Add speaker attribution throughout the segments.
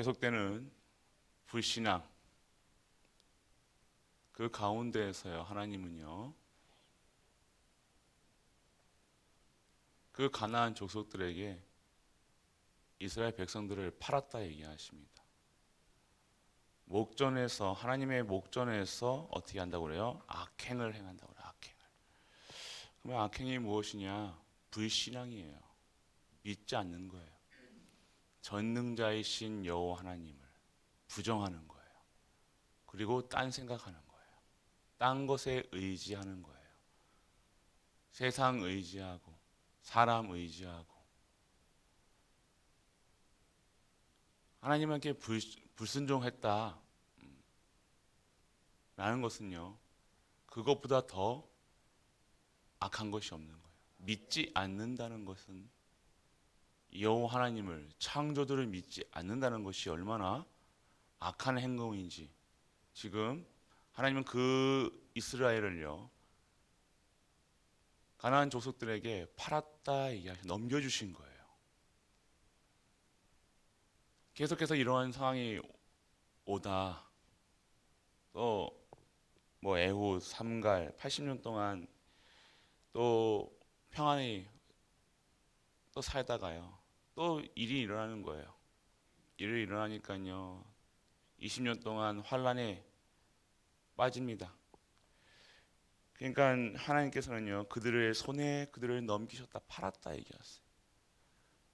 Speaker 1: 계속되는 불신앙 그 가운데에서요 하나님은요 그 가나안 족속들에게 이스라엘 백성들을 팔았다 얘기하십니다. 목전에서 하나님의 목전에서 어떻게 한다고 그래요? 악행을 행한다고 그래요. 악행을. 그러면 악행이 무엇이냐? 불신앙이에요. 믿지 않는 거예요. 전능자이신 여호와 하나님을 부정하는 거예요. 그리고 딴 생각하는 거예요. 딴 것에 의지하는 거예요. 세상 의지하고 사람 의지하고 하나님께 불, 불순종했다 음, 라는 것은요 그것보다 더 악한 것이 없는 거예요 믿지 않는다는 것은 여호와 하나님을 창조들을 믿지 않는다는 것이 얼마나 악한 행동인지. 지금 하나님은 그 이스라엘을요 가나안 족속들에게 팔았다 얘기하시 넘겨주신 거예요. 계속해서 이러한 상황이 오다. 또 뭐 애후 삼갈 80년 동안 또 평안히 또 살다가요 또 일이 일어나는 거예요. 일이 일어나니까요 20년 동안 환란에 빠집니다. 그러니까 하나님께서는요 그들의 손에 그들을 넘기셨다 팔았다 얘기하세요.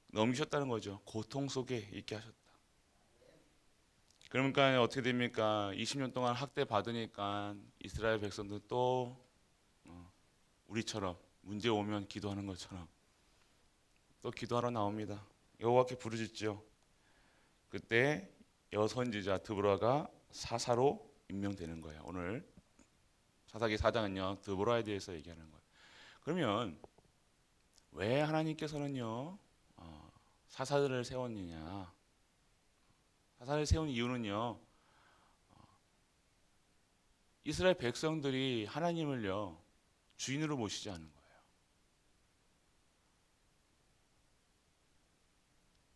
Speaker 1: 넘기셨다는 거죠. 고통 속에 있게 하셨다. 그러니까 어떻게 됩니까? 20년 동안 학대 받으니까 이스라엘 백성들 또 어, 우리처럼 문제 오면 기도하는 것처럼 또 기도하러 나옵니다. 여호와께 부르짖죠. 그때 여선지자 드보라가 사사로 임명되는 거예요. 오늘 사사기 4장은요 드보라에 대해서 얘기하는 거예요. 그러면 왜 하나님께서는요 어, 사사들을 세웠느냐? 사사를 세운 이유는요 어, 이스라엘 백성들이 하나님을요 주인으로 모시지 않은 거예요.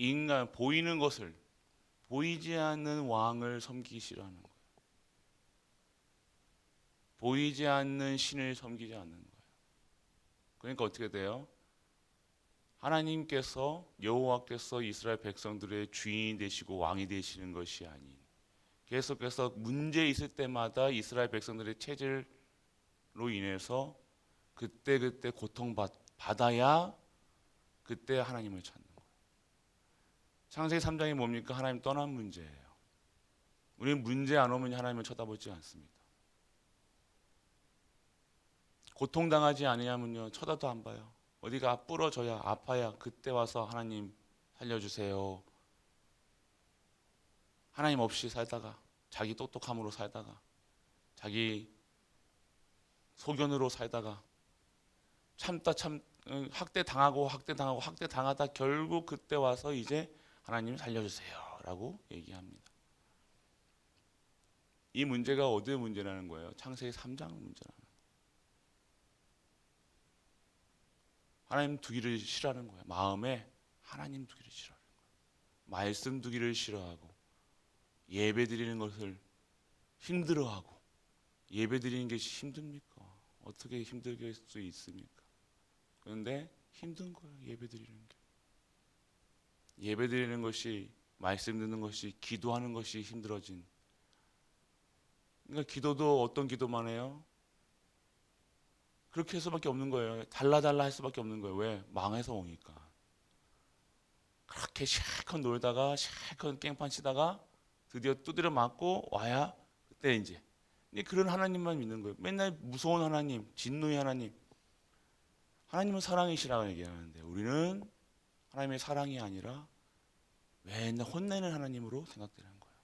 Speaker 1: 인간 보이는 것을 보이지 않는 왕을 싫어하는 거예요. 보이지 않는 신을 섬기지 않는 거예요. 그러니까 어떻게 돼요? 하나님께서 여호와께서 이스라엘 백성들의 주인이 되시고 왕이 되시는 것이 아닌 계속해서 문제 있을 때마다 이스라엘 백성들의 체질로 인해서 그때 그때 고통 받, 받아야 그때 하나님을 찾는. 창세기 3장이 뭡니까? 하나님 떠난 문제예요. 우리는 문제 안 오면 하나님을 쳐다보지 않습니다. 고통 당하지 않으냐면요 쳐다도 안 봐요. 어디가 부러져야 아파야 그때 와서 하나님 살려주세요. 하나님 없이 살다가 자기 똑똑함으로 살다가 자기 소견으로 살다가 참다 참 어, 학대 당하고 학대 당하고 학대 당하다 결국 그때 와서 이제 하나님 살려주세요라고 얘기합니다. 이 문제가 어디의 문제라는 거예요? 창세기 3장 문제라는. 하나님 두기를 싫어하는 거예요. 마음에 하나님 두기를 싫어하는 거예요. 말씀 두기를 싫어하고 예배 드리는 것을 힘들어하고 예배 드리는 것이 힘듭니까? 어떻게 힘들게 할 수 있습니까? 그런데 힘든 거예요. 예배 드리는 게. 예배 드리는 것이 말씀 듣는 것이 기도하는 것이 힘들어진 그러니까 기도도 어떤 기도만 해요? 그렇게 해서밖에 없는 거예요. 달라 달라 할 수밖에 없는 거예요. 왜? 망해서 오니까. 그렇게 실컷 놀다가 실컷 깽판 치다가 드디어 두드려 맞고 와야 그때 이제 그런 하나님만 믿는 거예요. 맨날 무서운 하나님, 진노의 하나님. 하나님은 사랑이시라고 얘기하는데 우리는 하나님의 사랑이 아니라 맨날 혼내는 하나님으로 생각되는 거예요.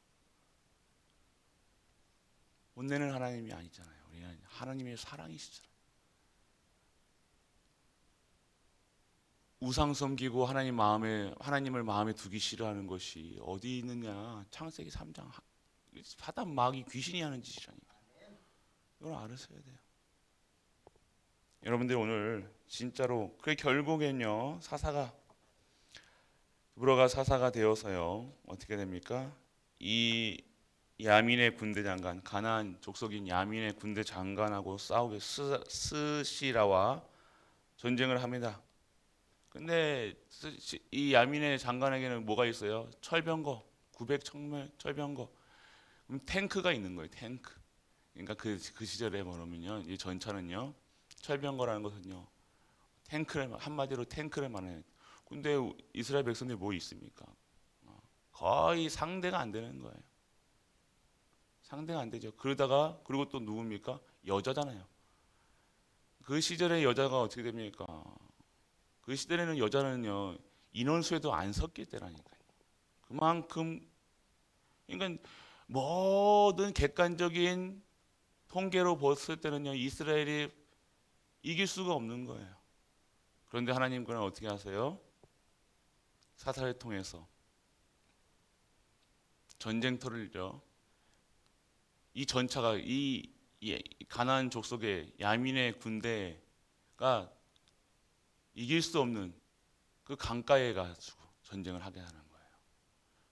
Speaker 1: 혼내는 하나님이 아니잖아요. 우리는 하나님의 사랑이시잖아요. 우상 섬기고 하나님 마음에 하나님을 마음에 두기 싫어하는 것이 어디 있느냐? 창세기 3장 사단 마귀 귀신이 하는 짓이라니까. 이걸 알으셔야 돼요. 여러분들 오늘 진짜로 그 결국엔요 사사가 드보라가 사사가 되어서요 어떻게 됩니까? 이 야민의 군대 장관 가나안 족속인 야민의 군대 장관하고 싸우게 스, 스시라와 전쟁을 합니다. 근데 스- 이 야민의 장관에게는 뭐가 있어요? 철병거 900 청매 철병거 그럼 탱크가 있는 거예요 탱크 그러니까 그, 그 시절에 뭐냐면요 이 전차는요 철병거라는 것은요 탱크를 한마디로 탱크를 말해요 근데 이스라엘 백성들이 뭐 있습니까? 어, 거의 상대가 안 되는 거예요. 상대가 안 되죠. 그러다가 그리고 또 누굽니까? 여자잖아요. 그 시절에 여자가 어떻게 됩니까? 그 시대에는 여자는요 인원수에도 안 섰기 때라니까요. 그만큼 그러니까 모든 객관적인 통계로 봤을 때는요 이스라엘이 이길 수가 없는 거예요. 그런데 하나님께는 어떻게 하세요? 사사를 통해서 전쟁터를요. 이 전차가 이, 이 가나안 족속의 야민의 군대가 이길 수 없는 그 강가에 가지고 전쟁을 하게 하는 거예요.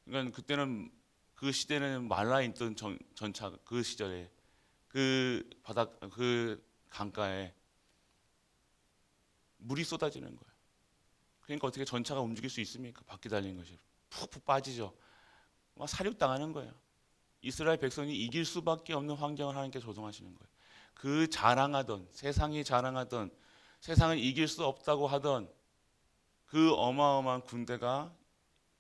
Speaker 1: 그러니까 그때는 그 시대는 말라 있던 전, 전차 그 시절에 그 바닥 그 강가에 물이 쏟아지는 거예요. 그러니까 어떻게 전차가 움직일 수 있습니까? 바퀴 달린 것이 푹푹 빠지죠. 막 사륙 당하는 거예요. 이스라엘 백성이 이길 수밖에 없는 환경을 하나님께 조성하시는 거예요. 그 자랑하던 세상이 자랑하던 세상을 이길 수 없다고 하던 그 어마어마한 군대가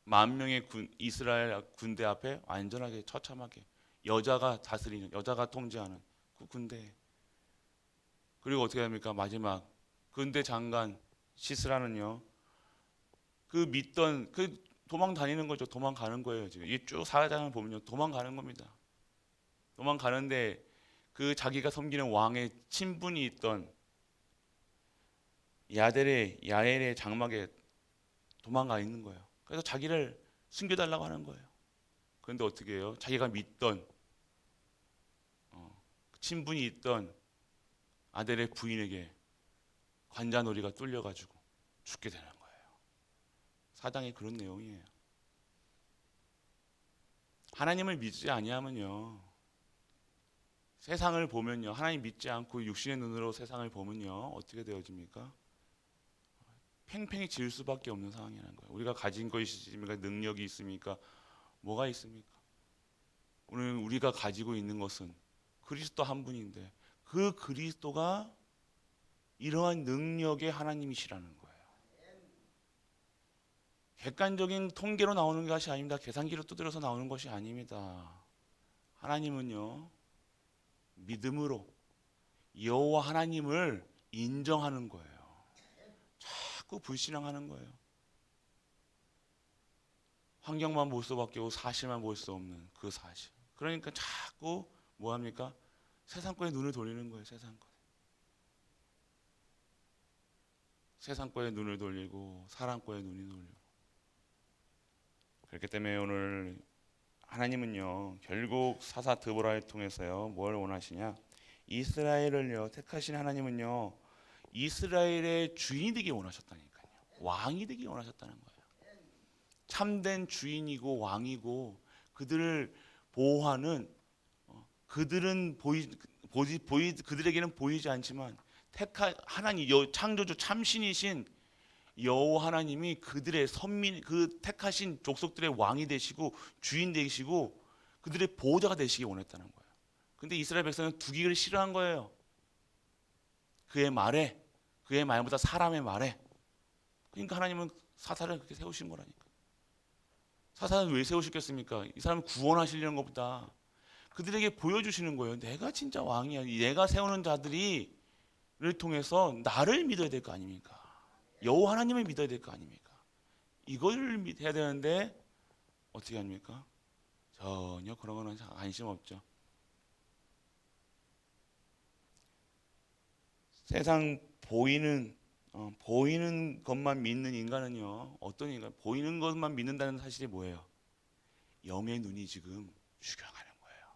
Speaker 1: 만 명의 군, 이스라엘 군대 앞에 완전하게 처참하게 여자가 다스리는 여자가 통제하는 그 군대 그리고 어떻게 합니까 마지막 군대 장관 시스라는요 그 믿던 그 도망 다니는 거죠 도망가는 거예요 지금 이쭉 사장을 보면요 도망가는 겁니다 도망가는데 그 자기가 섬기는 왕의 친분이 있던 야델의 야엘의 장막에 도망가 있는 거예요. 그래서 자기를 숨겨달라고 하는 거예요. 그런데 어떻게 해요? 자기가 믿던 어, 친분이 있던 아델의 부인에게 관자놀이가 뚫려가지고 죽게 되는 거예요. 사당이 그런 내용이에요. 하나님을 믿지 아니하면요. 세상을 보면요. 하나님 믿지 않고 육신의 눈으로 세상을 보면요. 어떻게 되어집니까? 팽팽히 질 수밖에 없는 상황이라는 거예요. 우리가 가진 것이 있습니까? 능력이 있습니까? 뭐가 있습니까? 오늘 우리가 가지고 있는 것은 그리스도 한 분인데 그 그리스도가 이러한 능력의 하나님이시라는 거예요. 객관적인 통계로 나오는 것이 아닙니다. 계산기로 두드려서 나오는 것이 아닙니다. 하나님은요 믿음으로 여호와 하나님을 인정하는 거예요. 자꾸 불신앙하는 거예요. 환경만 볼 수밖에 없고 사실만 볼 수 없는 그 사실. 그러니까 자꾸 뭐 합니까? 세상 거에 눈을 돌리는 거예요. 세상 거. 세상 거에 눈을 돌리고 사람 거에 눈이 돌리고. 그렇기 때문에 오늘 하나님은요 결국 사사 드보라를 통해서요 뭘 원하시냐 이스라엘을요 택하신 하나님은요 이스라엘의 주인이 되기 원하셨다니까요. 왕이 되기 원하셨다는 거예요. 참된 주인이고 왕이고 그들을 보호하는 어, 그들은 보이 보지 보이 그들에게는 보이지 않지만 택하 하나님 여, 창조주 참신이신 여호와 하나님이 그들의 선민 그 택하신 족속들의 왕이 되시고 주인 되시고 그들의 보호자가 되시기 원했다는 거예요. 근데 이스라엘 백성은 두기를 싫어한 거예요. 그의 말에 그의 말보다 사람의 말에 그러니까 하나님은 사사를 그렇게 세우신 거라니까 사사는 왜 세우셨겠습니까? 이 사람을 구원하시려는 것보다 그들에게 보여주시는 거예요. 내가 진짜 왕이야. 내가 세우는 자들이 를 통해서 나를 믿어야 될 거 아닙니까? 여호와 하나님을 믿어야 될 거 아닙니까? 이걸 믿- 해야 되는데 어떻게 합니까? 전혀 그런 거는 관심 없죠. 세상 보이는 어, 보이는 것만 믿는 인간은요 어떤 인간 보이는 것만 믿는다는 사실이 뭐예요? 영의 눈이 지금 죽여가는 거예요.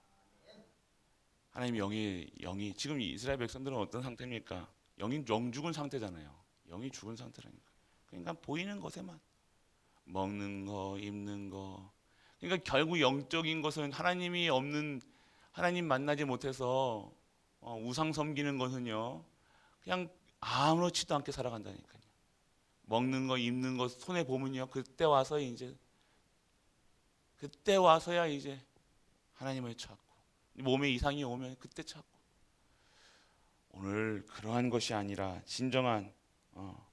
Speaker 1: 하나님 영이 영이 지금 이스라엘 백성들은 어떤 상태입니까? 영이 영 죽은 상태잖아요. 영이 죽은 상태라니까. 그러니까 보이는 것에만 먹는 거, 입는 거. 그러니까 결국 영적인 것은 하나님이 없는 하나님 만나지 못해서 어, 우상 섬기는 것은요. 그냥 아무렇지도 않게 살아간다니까요. 먹는 거, 입는 거 손에 보면요. 그때 와서 이제 그때 와서야 이제 하나님을 찾고 몸에 이상이 오면 그때 찾고 오늘 그러한 것이 아니라 진정한 어,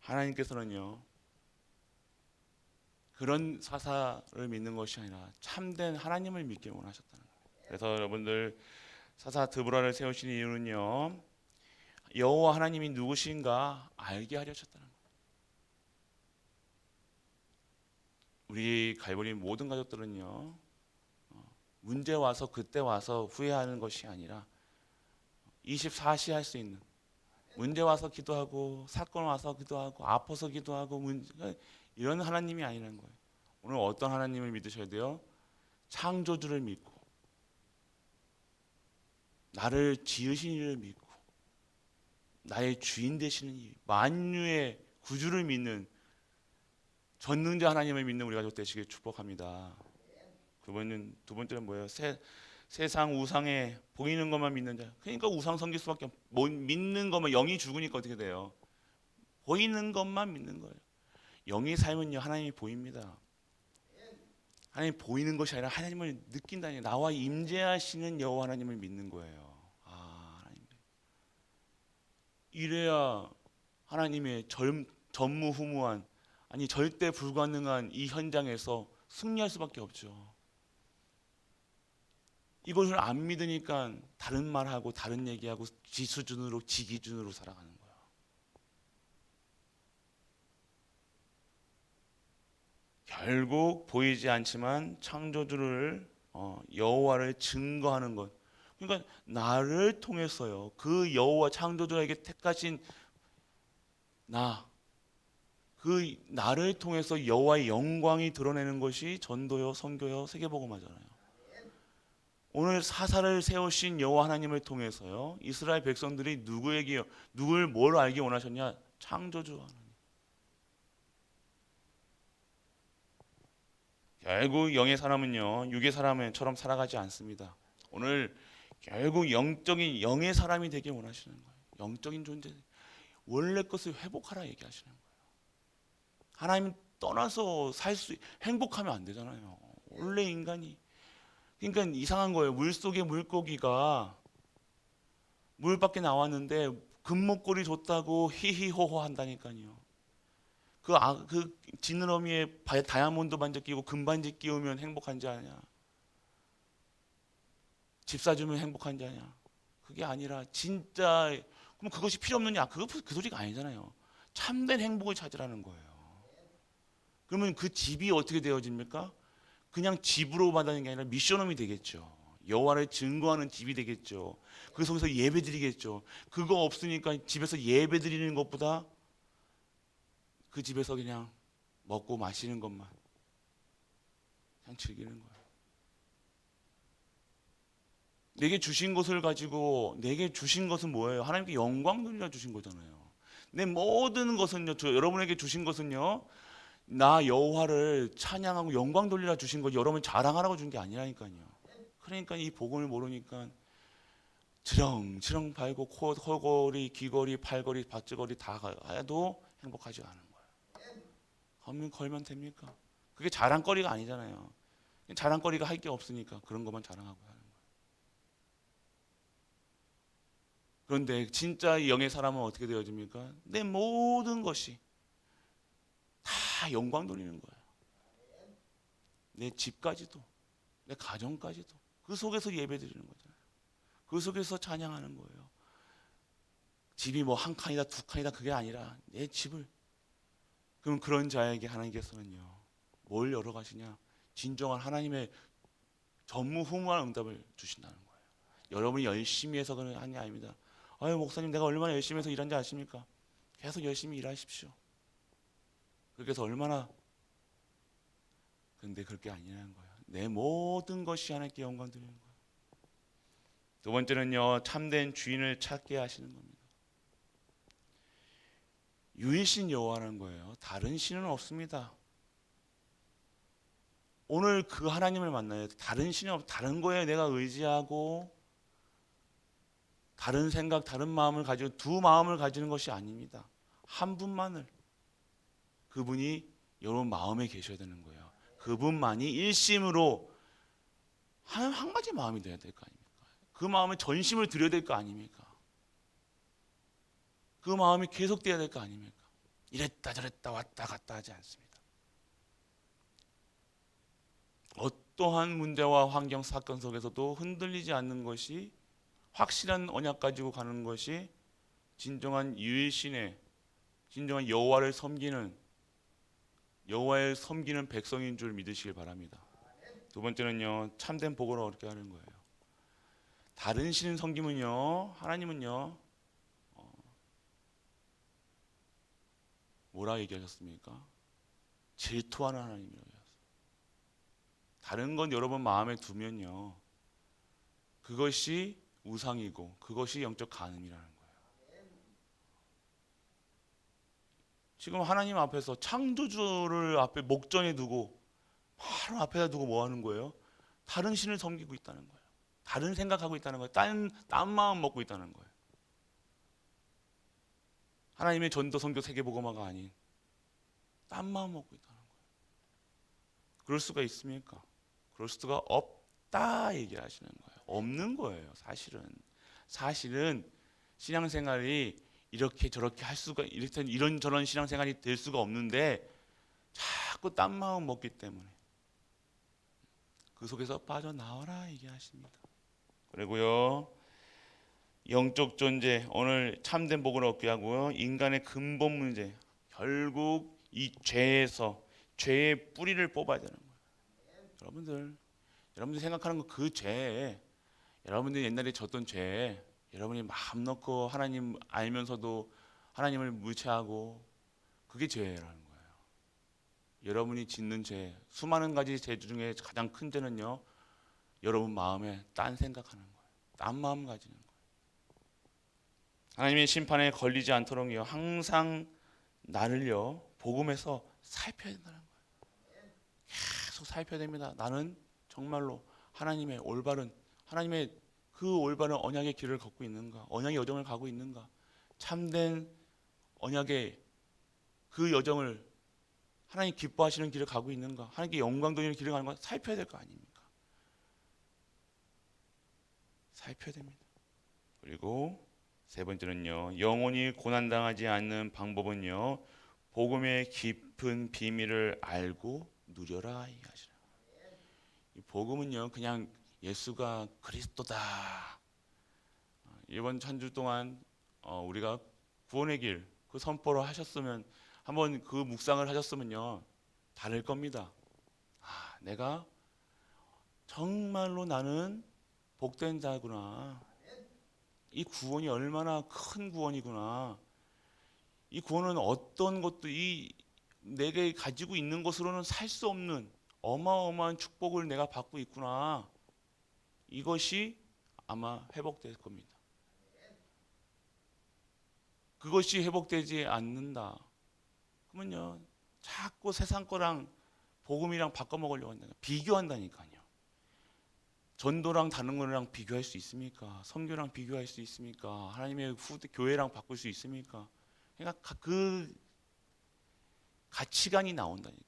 Speaker 1: 하나님께서는요 그런 사사를 믿는 것이 아니라 참된 하나님을 믿길 원하셨다는 거예요. 그래서 여러분들 사사 드보라를 세우신 이유는요 여호와 하나님이 누구신가 알게 하려셨다는 거예요. 우리 갈보리 모든 가족들은요 어, 문제 와서 그때 와서 후회하는 것이 아니라 24시 할 수 있는 문제 와서 기도하고 사건 와서 기도하고 아파서 기도하고 문제 이런 하나님이 아니라는 거예요. 오늘 어떤 하나님을 믿으셔야 돼요? 창조주를 믿고 나를 지으신 이를 믿고 나의 주인 되시는 이 만유의 구주를 믿는 전능자 하나님을 믿는 우리 가족 되시길 축복합니다. 두 번째는 뭐예요? 세, 세상 우상에 보이는 것만 믿는 자. 그러니까 우상 섬길 수밖에 없. 못 믿는 것만 영이 죽으니까 어떻게 돼요? 보이는 것만 믿는 거예요. 영의 삶은요 하나님이 보입니다. 하나님 보이는 것이 아니라 하나님을 느낀다니 나와 임재하시는 여호와 하나님을 믿는 거예요. 아 하나님. 이래야 하나님의 전, 전무후무한 아니 절대 불가능한 이 현장에서 승리할 수밖에 없죠. 이것을 안 믿으니까 다른 말하고 다른 얘기하고 지 수준으로 지 기준으로 살아가는 거야. 결국 보이지 않지만 창조주를 어, 여호와를 증거하는 것. 그러니까 나를 통해서요. 그 여호와 창조주에게 택하신 나. 그 나를 통해서 여호와의 영광이 드러내는 것이 전도요, 선교요, 세계복음화잖아요. 오늘 사사를 세우신 여호와 하나님을 통해서요 이스라엘 백성들이 누구에게 누굴 뭘 알기 원하셨냐 창조주 하나님. 결국 영의 사람은요 육의 사람처럼 살아가지 않습니다. 오늘 결국 영적인 영의 사람이 되길 원하시는 거예요. 영적인 존재 원래 것을 회복하라 얘기하시는 거예요. 하나님 떠나서 살 수 행복하면 안 되잖아요. 원래 인간이 그러니까 이상한 거예요. 물 속의 물고기가 물 밖에 나왔는데 금목걸이 줬다고 히히호호 한다니까요. 그, 아, 그 지느러미에 바- 다이아몬드 반지 끼고 금반지 끼우면 행복한지 아냐? 집 사주면 행복한지 아냐? 그게 아니라 진짜 그럼 그것이 필요 없느냐? 그거 그 소리가 아니잖아요. 참된 행복을 찾으라는 거예요. 그러면 그 집이 어떻게 되어집니까? 그냥 집으로 받는 게 아니라 미션홈이 되겠죠. 여호와를 증거하는 집이 되겠죠. 그 속에서 예배드리겠죠. 그거 없으니까 집에서 예배드리는 것보다 그 집에서 그냥 먹고 마시는 것만 그냥 즐기는 거예요. 내게 주신 것을 가지고 내게 주신 것은 뭐예요? 하나님께 영광 돌려 주신 거잖아요. 내 모든 것은요, 저 여러분에게 주신 것은요, 나 여호와를 찬양하고 영광 돌리라 주신 거지 여러분 자랑하라고 준 게 아니라니까요. 그러니까 이 복음을 모르니까 지렁지렁 밟고 코, 코골이, 귀걸이, 팔걸이, 밧줄걸이 다 해도 행복하지 않은 거예요. 걸면 걸면 됩니까? 그게 자랑거리가 아니잖아요. 자랑거리가 할 게 없으니까 그런 것만 자랑하고 하는 거예요. 그런데 진짜 영의 사람은 어떻게 되어집니까? 내 모든 것이 다 영광 돌리는 거야. 내 집까지도, 내 가정까지도 그 속에서 예배 드리는 거잖아요. 그 속에서 찬양하는 거예요. 집이 뭐 한 칸이다 두 칸이다 그게 아니라 내 집을 그럼 그런 자에게 하나님께서는요 뭘 열어 가시냐 진정한 하나님의 전무후무한 응답을 주신다는 거예요. 여러분이 열심히 해서 그런 게 아닙니다. 아유 목사님 내가 얼마나 열심히 해서 일한지 아십니까? 계속 열심히 일하십시오. 그렇게 해서 얼마나 근데 그렇게 아니라는 거예요. 내 모든 것이 하나님께 영광 드리는 거예요. 두 번째는요 참된 주인을 찾게 하시는 겁니다. 유일신 여호와라는 거예요. 다른 신은 없습니다. 오늘 그 하나님을 만나요. 다른 신이 없, 다른 거에 내가 의지하고 다른 생각, 다른 마음을 가지고 두 마음을 가지는 것이 아닙니다. 한 분만을 그분이 여러분 마음에 계셔야 되는 거예요. 그분만이 일심으로 한, 한 가지 마음이 돼야 될 거 아닙니까? 그 마음에 전심을 드려야 될 거 아닙니까? 그 마음이 계속 돼야 될 거 아닙니까? 이랬다 저랬다 왔다 갔다 하지 않습니다. 어떠한 문제와 환경 사건 속에서도 흔들리지 않는 것이 확실한 언약 가지고 가는 것이 진정한 유일신의 진정한 여호와를 섬기는 여호와를 섬기는 백성인 줄 믿으시길 바랍니다. 두 번째는요 참된 복을 얻게 하는 거예요. 다른 신을 섬기면요 하나님은요 어, 뭐라 얘기하셨습니까? 질투하는 하나님이라고 하셨어요. 다른 건 여러분 마음에 두면요 그것이 우상이고 그것이 영적 간음이라는 거예요. 지금 하나님 앞에서 창조주를 앞에 목전에 두고 바로 앞에다 두고 뭐 하는 거예요? 다른 신을 섬기고 있다는 거예요. 다른 생각하고 있다는 거예요. 딴, 딴 마음 먹고 있다는 거예요. 하나님의 전도 성교 세계보고마가 아닌 딴 마음 먹고 있다는 거예요. 그럴 수가 있습니까? 그럴 수가 없다 얘기를 하시는 거예요. 없는 거예요. 사실은 사실은 신앙생활이 이렇게 저렇게 할 수가 이렇게 이런 저런 신앙생활이 될 수가 없는데 자꾸 딴 마음 먹기 때문에 그 속에서 빠져나와라 얘기하십니다. 그리고요 영적 존재 오늘 참된 복을 얻게 하고요 인간의 근본 문제 결국 이 죄에서 죄의 뿌리를 뽑아야 되는 거예요. 여러분들 여러분들 생각하는 거 그 죄, 여러분들 옛날에 졌던 죄, 여러분이 마음 놓고 하나님 알면서도 하나님을 무시하고 그게 죄라는 거예요. 여러분이 짓는 죄, 수많은 가지 죄 중에 가장 큰 죄는요, 여러분 마음에 딴 생각하는 거예요. 딴 마음 가지는 거예요. 하나님의 심판에 걸리지 않도록요, 항상 나를요 복음에서 살펴야 된다는 거예요. 계속 살펴야 됩니다. 나는 정말로 하나님의 올바른 하나님의 그 올바른 언약의 길을 걷고 있는가? 언약의 여정을 가고 있는가? 참된 언약의 그 여정을 하나님 기뻐하시는 길을 가고 있는가? 하나님께 영광 돌리는 길을 가는 거 살펴야 될 거 아닙니까? 살펴야 됩니다. 그리고 세 번째는요. 영원히 고난 당하지 않는 방법은요. 복음의 깊은 비밀을 알고 누려라 이 하시라. 이 복음은요. 그냥 예수가 그리스도다. 이번 한 주 동안 어, 우리가 구원의 길 그 선포를 하셨으면 한번 그 묵상을 하셨으면요 다를 겁니다. 아, 내가 정말로 나는 복된 자구나. 이 구원이 얼마나 큰 구원이구나. 이 구원은 어떤 것도 이 내게 가지고 있는 것으로는 살 수 없는 어마어마한 축복을 내가 받고 있구나. 이것이 아마 회복될 겁니다. 그것이 회복되지 않는다. 그러면요, 자꾸 세상 거랑 복음이랑 바꿔 먹으려고 한다. 비교한다니까요. 전도랑 다른 거랑 비교할 수 있습니까? 선교랑 비교할 수 있습니까? 하나님의 후대 교회랑 바꿀 수 있습니까? 그러니까 그 가치관이 나온다니까요.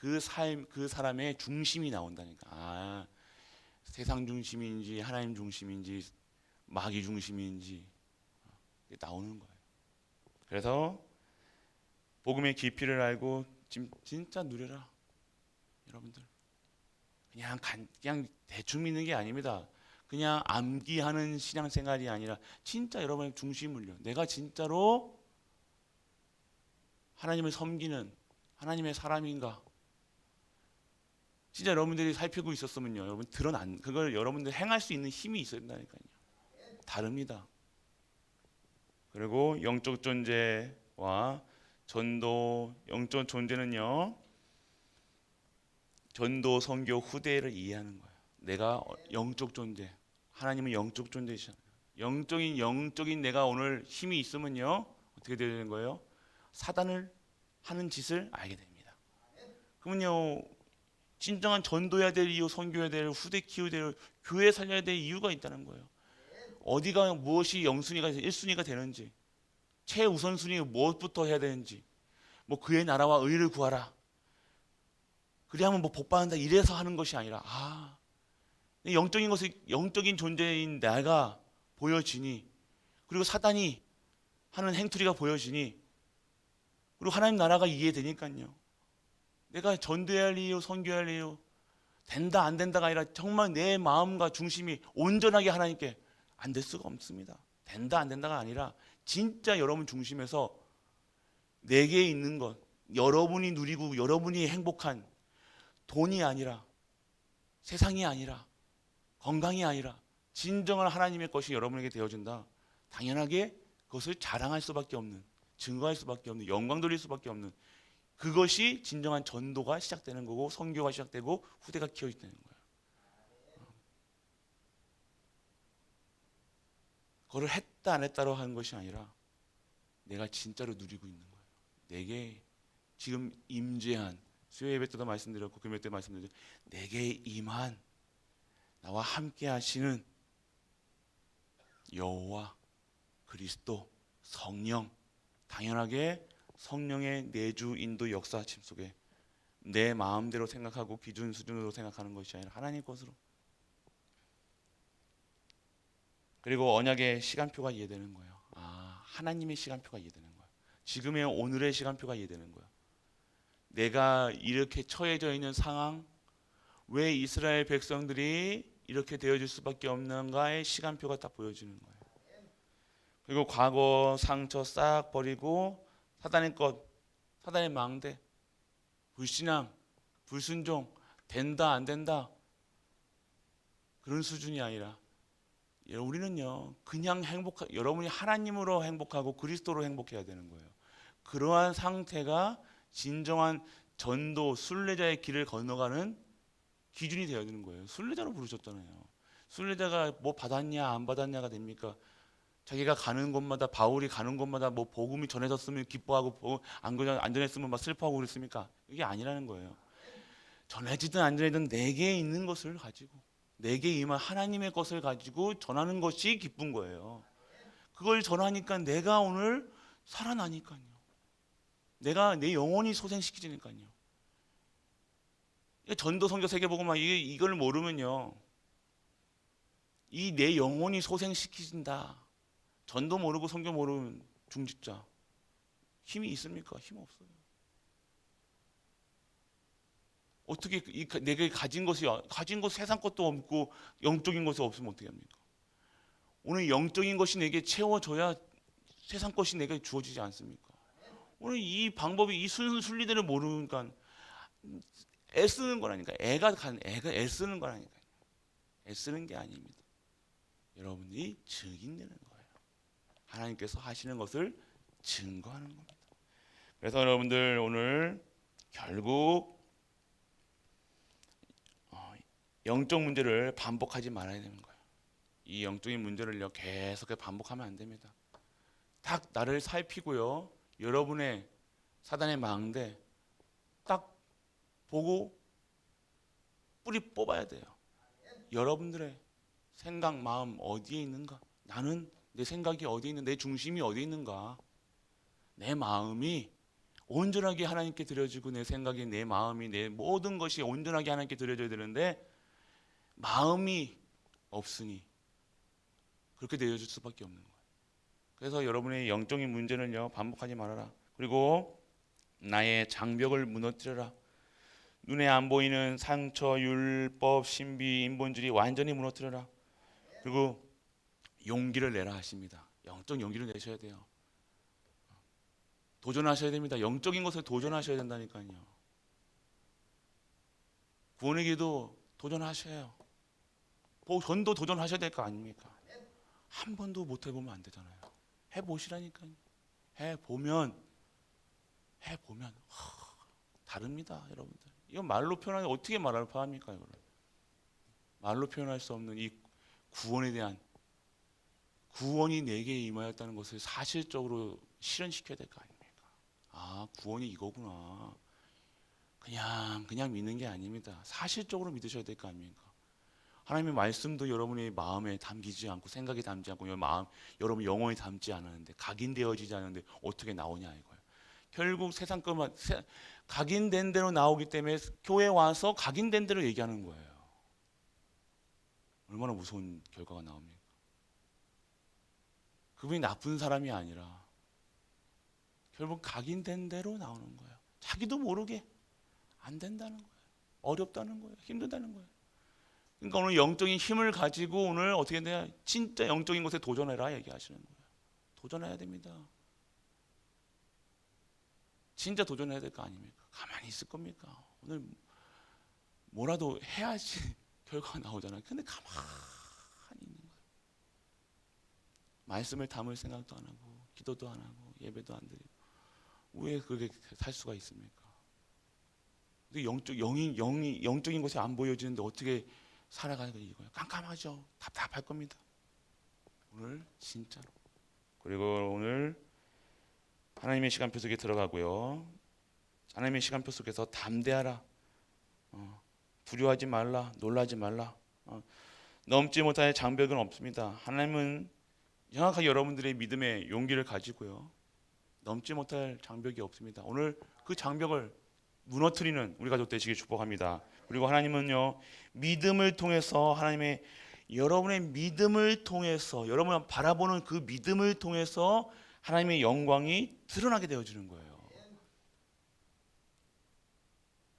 Speaker 1: 그 삶, 그 사람의 중심이 나온다니까. 아, 세상 중심인지 하나님 중심인지 마귀 중심인지 나오는 거예요. 그래서 복음의 깊이를 알고 진- 진짜 누려라, 여러분들. 그냥 간, 그냥 대충 믿는 게 아닙니다. 그냥 암기하는 신앙생활이 아니라 진짜 여러분의 중심을요. 내가 진짜로 하나님을 섬기는 하나님의 사람인가? 진짜 여러분들이 살피고 있었으면요. 여러분 드러난 그걸 여러분들 행할 수 있는 힘이 있어야 된다니까요. 다릅니다. 그리고 영적 존재와 전도 영적 존재는요. 전도 선교 후대를 이해하는 거예요. 내가 영적 존재, 하나님은 영적 존재이잖아요. 영적인 영적인 내가 오늘 힘이 있으면요 어떻게 되는 거예요? 사단을 하는 짓을 알게 됩니다. 그러면요 진정한 전도해야 될 이유, 선교해야 될 후대 키워야 될 교회 살려야 될 이유가 있다는 거예요. 어디가 무엇이 영순위가 1순위가 되는지 최우선 순위 무엇부터 해야 되는지 뭐 그의 나라와 의를 구하라. 그래야만 뭐 복받는다 이래서 하는 것이 아니라 아 영적인 것을 영적인 존재인 내가 보여지니 그리고 사단이 하는 행투리가 보여지니 그리고 하나님 나라가 이해되니까요. 내가 전도해야 할 이유, 선교해야 할 이유 된다 안 된다가 아니라 정말 내 마음과 중심이 온전하게 하나님께 안 될 수가 없습니다. 된다 안 된다가 아니라 진짜 여러분 중심에서 내게 있는 것, 여러분이 누리고 여러분이 행복한 돈이 아니라 세상이 아니라 건강이 아니라 진정한 하나님의 것이 여러분에게 되어진다. 당연하게 그것을 자랑할 수밖에 없는 증거할 수밖에 없는 영광 돌릴 수밖에 없는 그것이 진정한 전도가 시작되는 거고 선교가 시작되고 후대가 키워지는 거예요. 그걸 했다 안 했다로 하는 것이 아니라 내가 진짜로 누리고 있는 거예요. 내게 지금 임재한 수요 예배 때도 말씀드렸고 금요 때 말씀드렸죠. 내게 임한 나와 함께 하시는 여호와 그리스도 성령 당연하게 성령의 내주 인도 역사침 속에 내 마음대로 생각하고 기준 수준으로 생각하는 것이 아니라 하나님 것으로 그리고 언약의 시간표가 이해되는 거예요. 아 하나님의 시간표가 이해되는 거예요. 지금의 오늘의 시간표가 이해되는 거예요. 내가 이렇게 처해져 있는 상황 왜 이스라엘 백성들이 이렇게 되어질 수밖에 없는가의 시간표가 딱 보여지는 거예요. 그리고 과거 상처 싹 버리고 사단의 것, 사단의 망대, 불신앙, 불순종, 된다 안 된다 그런 수준이 아니라 예, 우리는요 그냥 행복 여러분이 하나님으로 행복하고 그리스도로 행복해야 되는 거예요. 그러한 상태가 진정한 전도 순례자의 길을 건너가는 기준이 되어야 되는 거예요. 순례자로 부르셨잖아요. 순례자가 뭐 받았냐 안 받았냐가 됩니까? 자기가 가는 곳마다 바울이 가는 곳마다 뭐 복음이 전해졌으면 기뻐하고 보- 안 전했으면 막 슬퍼하고 그랬습니까? 이게 아니라는 거예요. 전해지든 안 전해지든 내게 있는 것을 가지고 내게 임한 하나님의 것을 가지고 전하는 것이 기쁜 거예요. 그걸 전하니까 내가 오늘 살아나니까요. 내가 내 영혼이 소생시키니까요. 전도 성교 세계복음화 이 이걸 모르면요. 이 내 영혼이 소생시키진다. 전도 모르고 성교 모르면 중직자 힘이 있습니까? 힘 없어요. 어떻게 이 내가 가진 것이 가진 것 세상 것도 없고 영적인 것이 없으면 어떻게 합니까? 오늘 영적인 것이 내게 채워져야 세상 것이 내게 주어지지 않습니까? 오늘 이 방법이 이 순 순리들을 모르니까 애쓰는 거라니까 애가 간 애가 애쓰는 거라니까요. 애쓰는 게 아닙니다. 여러분이 증인되는 거예요. 하나님께서 하시는 것을 증거하는 겁니다. 그래서 여러분들 오늘 결국 어, 영적 문제를 반복하지 말아야 되는 거예요. 이 영적인 문제를요 계속 반복하면 안 됩니다. 딱 나를 살피고요. 여러분의 사단의 망대 딱 보고 뿌리 뽑아야 돼요. 여러분들의 생각, 마음 어디에 있는가? 나는 내 생각이 어디에 있는, 내 중심이 어디에 있는가? 내 마음이 온전하게 하나님께 드려지고 내 생각이, 내 마음이, 내 모든 것이 온전하게 하나님께 드려져야 되는데 마음이 없으니 그렇게 되어질 수밖에 없는 거예요. 그래서 여러분의 영적인 문제는요 반복하지 말아라. 그리고 나의 장벽을 무너뜨려라. 눈에 안 보이는 상처, 율법, 신비, 인본주의 완전히 무너뜨려라. 그리고 용기를 내라 하십니다. 영적 용기를 내셔야 돼요. 도전하셔야 됩니다. 영적인 것에 도전하셔야 된다니까요. 구원의 기도 도전하셔요. 뭐 전도 도전하셔야 될 거 아닙니까? 한 번도 못 해보면 안 되잖아요. 해보시라니까요. 해보면 해보면 하, 다릅니다, 여러분들. 이건 말로 표현하기 어떻게 말할 파합니까, 이거를? 말로 표현할 수 없는 이 구원에 대한 구원이 내게 임하였다는 것을 사실적으로 실현시켜야 될 거 아닙니까? 아, 구원이 이거구나. 그냥 그냥 믿는 게 아닙니다. 사실적으로 믿으셔야 될 거 아닙니까? 하나님의 말씀도 여러분의 마음에 담기지 않고 생각에 담지 않고 마음 여러분 영혼에 담지 않았는데 각인되어지지 않는데 어떻게 나오냐 이거예요. 결국 세상 것만 세- 각인된 대로 나오기 때문에 교회 와서 각인된 대로 얘기하는 거예요. 얼마나 무서운 결과가 나옵니까? 그분이 나쁜 사람이 아니라 결국 각인된 대로 나오는 거예요. 자기도 모르게 안 된다는 거예요. 어렵다는 거예요. 힘들다는 거예요. 그러니까 오늘 영적인 힘을 가지고 오늘 어떻게 되냐? 진짜 영적인 것에 도전해라 얘기하시는 거예요. 도전해야 됩니다. 진짜 도전해야 될 거 아닙니까? 가만히 있을 겁니까? 오늘 뭐라도 해야지 결과가 나오잖아요. 근데 거예요. 말씀을 담을 생각도 안 하고 기도도 안 하고 예배도 안 드리고 왜 그렇게 살 수가 있습니까? 영적 영이 영이 영적인 것이 안 보여지는데 어떻게 살아가는 거 이거예요? 깜깜하죠. 답답할 겁니다. 오늘 진짜로. 그리고 오늘 하나님의 시간표 속에 들어가고요. 하나님의 시간표 속에서 담대하라. 어, 두려워하지 말라. 놀라지 말라. 어, 넘지 못할 장벽은 없습니다. 하나님은 정확하게 여러분들의 믿음의 용기를 가지고요. 넘지 못할 장벽이 없습니다. 오늘 그 장벽을 무너뜨리는 우리 가족 되시길 축복합니다. 그리고 하나님은요 믿음을 통해서 하나님의 여러분의 믿음을 통해서 여러분 바라보는 그 믿음을 통해서 하나님의 영광이 드러나게 되어지는 거예요.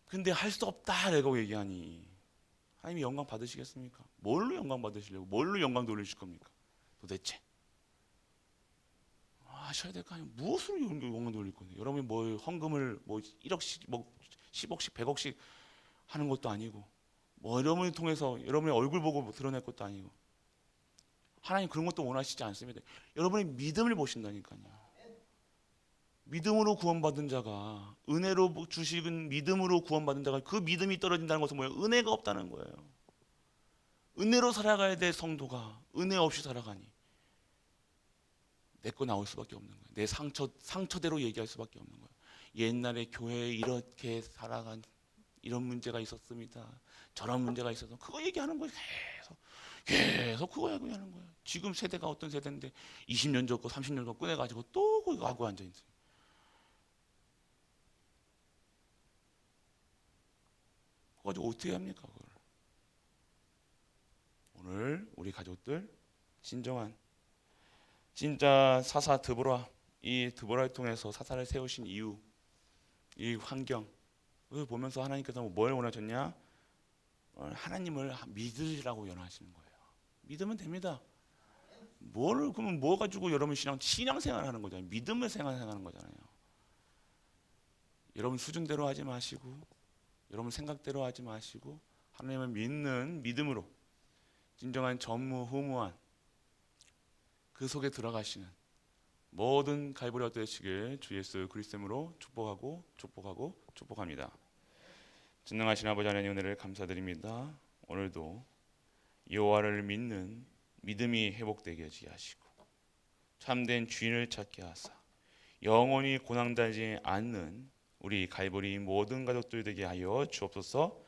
Speaker 1: 근데 할 수 없다라고 얘기하니 하나님이 영광 받으시겠습니까? 뭘로 영광 받으시려고? 뭘로 영광 돌리실 겁니까? 도대체 하셔야 될 거 아니에요. 무엇으로 영- 영광 돌릴 건데? 여러분이 뭐 헌금을 뭐 1억씩 뭐 10억씩 100억씩 하는 것도 아니고 뭐 여러분을 통해서 여러분의 얼굴 보고 뭐 드러낼 것도 아니고 하나님 그런 것도 원하시지 않습니다. 여러분의 믿음을 보신다니까요. 믿음으로 구원받은 자가 은혜로 주식은 믿음으로 구원받은 자가 그 믿음이 떨어진다는 것은 뭐예요? 은혜가 없다는 거예요. 은혜로 살아가야 될 성도가 은혜 없이 살아가니 내거 나올 수밖에 없는 거예요. 내 상처 상처대로 얘기할 수밖에 없는 거예요. 옛날에 교회에 이렇게 살아간 이런 문제가 있었습니다. 저런 문제가 있어서 그거 얘기하는 거예요. 계속 계속 그거 얘기하는 거예요. 지금 세대가 어떤 세대인데 20년 전거 30년 전 꺼내 가지고 또 그거 하고 앉아 있어요. 그거 가지고 어떻게 합니까 그걸? 오늘 우리 가족들 진정한 진짜 사사 드보라 이 드보라를 통해서 사사를 세우신 이유 이 환경 그걸 보면서 하나님께서 뭘 원하셨냐? 어, 하나님을 믿으라고 원하시는 거예요. 믿으면 됩니다. 뭘 그러면 뭐 가지고 여러분 신앙 신앙생활 하는 거잖아요. 믿음을 생활하는 거잖아요. 여러분 수준대로 하지 마시고 여러분 생각대로 하지 마시고 하나님을 믿는 믿음으로 진정한 전무후무한 그 속에 들어가시는 모든 갈보리 되시길 주 예수 그리스도로 축복하고 축복하고 축복합니다. 전능하신 아버지 하나님 은혜를 감사드립니다. 오늘도 여호와를 믿는 믿음이 회복되게 하시고 참된 주인을 찾게 하사 영원히 고난당하지 않는 우리 갈보리 모든 가족들 되게 하여 주옵소서.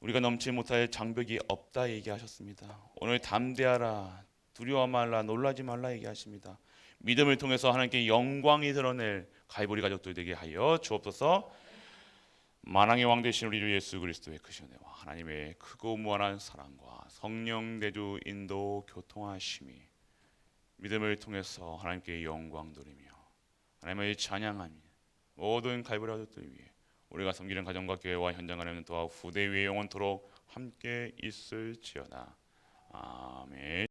Speaker 1: 우리가 넘지 못할 장벽이 없다 얘기하셨습니다. 오늘 담대하라 두려워 말라 놀라지 말라 얘기하십니다. 믿음을 통해서 하나님께 영광이 드러낼 가이보리 가족들 되게 하여 주옵소서. 만왕의 왕 되신 우리 주 예수 그리스도의 크신 은혜와 하나님의 크고 무한한 사랑과 성령 내주 인도 교통하심이 믿음을 통해서 하나님께 영광 돌리며 하나님의 찬양하며 모든 가이보리 가족들 위해 우리가 섬기는 가정과 교회와 현장 안에는 또한 후대 위에 영원토록 함께 있을지어다. 아멘.